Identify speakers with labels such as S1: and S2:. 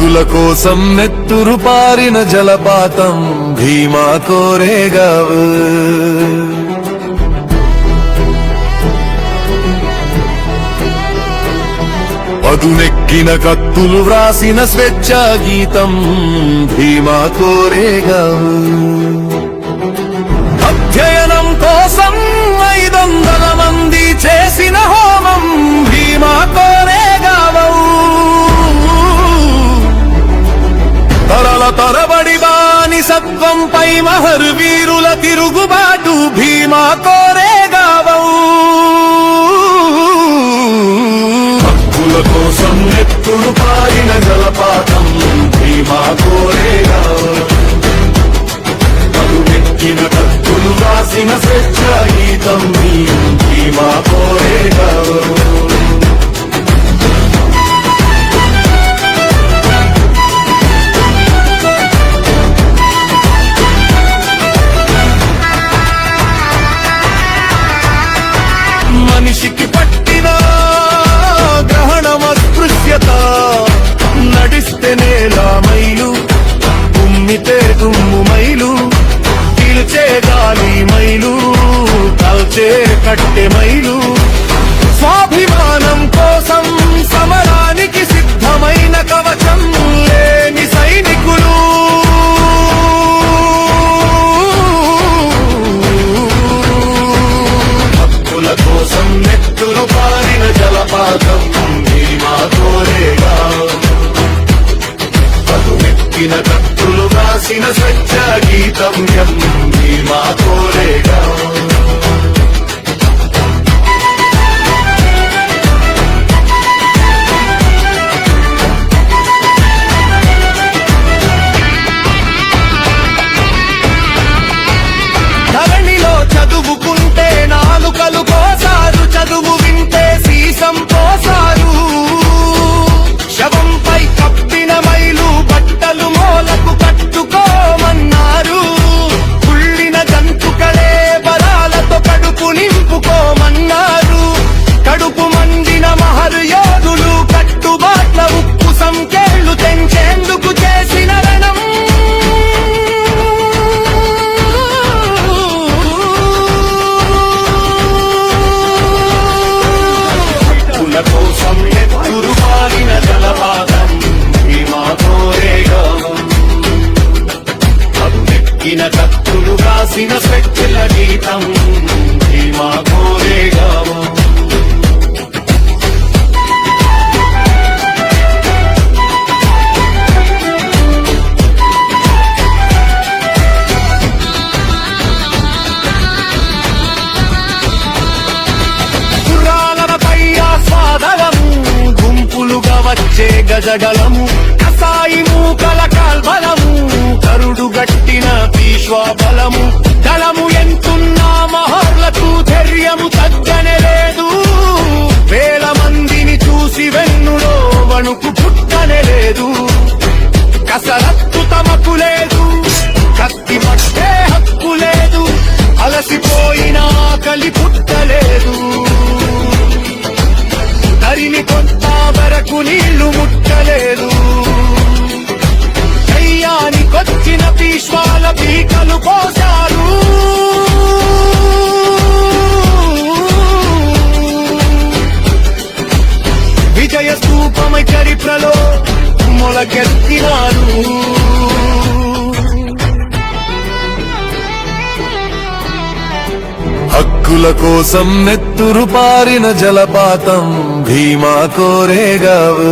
S1: హక్కుల కోసం నెత్తురు పారిన జలపాతం భీమా కోరేగావు పదునెక్కిన కత్తులు వ్రాసిన స్వేచ్ఛా గీతం భీమా కోరేగావు తరబడి బానిసత్వంపై మహరు వీరుల తిరుగుబాటు భీమా కోరే. కట్టె మైలు. స్వాభిమానం కోసం సమరానికి సిద్ధమైన కవచం లేని సైనికులు. హక్కుల కోసం నెత్తులు పారిన జలపాతం భీమా కోరేగా. పదునెక్కిన కత్తులు రాసిన స్వచ్ఛ గీతం ఎం నింపుకోమన్నారు కడుపు మండిన మహరు యోధులు కట్టుబాట్ల ఉప్పు సంఖ్యలు తెంచేందుకు చేసిన రణం. కోసం ఎత్తురు పారిన జలపాతం భీమా కోరేగా. పదునెక్కిన కత్తులు రాసిన స్వచ్ఛల గీతం. భీమా కోరేగా వచ్చే గజగలము కసాయి మూకల కాల్బలము కరుడు గట్టిన పీశ్వాబలము దళము ఎంత భయము తగ్గనే లేదు. వేల మందిని చూసి వెన్నులో వణుకు పుట్టనే లేదు. కసరత్తు తమకు లేదు. కత్తి పట్టే హక్కు లేదు. అలసిపోయిన ఆకలి పుట్టలేదు. తరిని కొంత వరకు నీళ్ళు ముట్టలేదు మొలకెత్తినారు హక్కుల కోసం నెత్తురు పారిన జలపాతం భీమా కోరేగావు.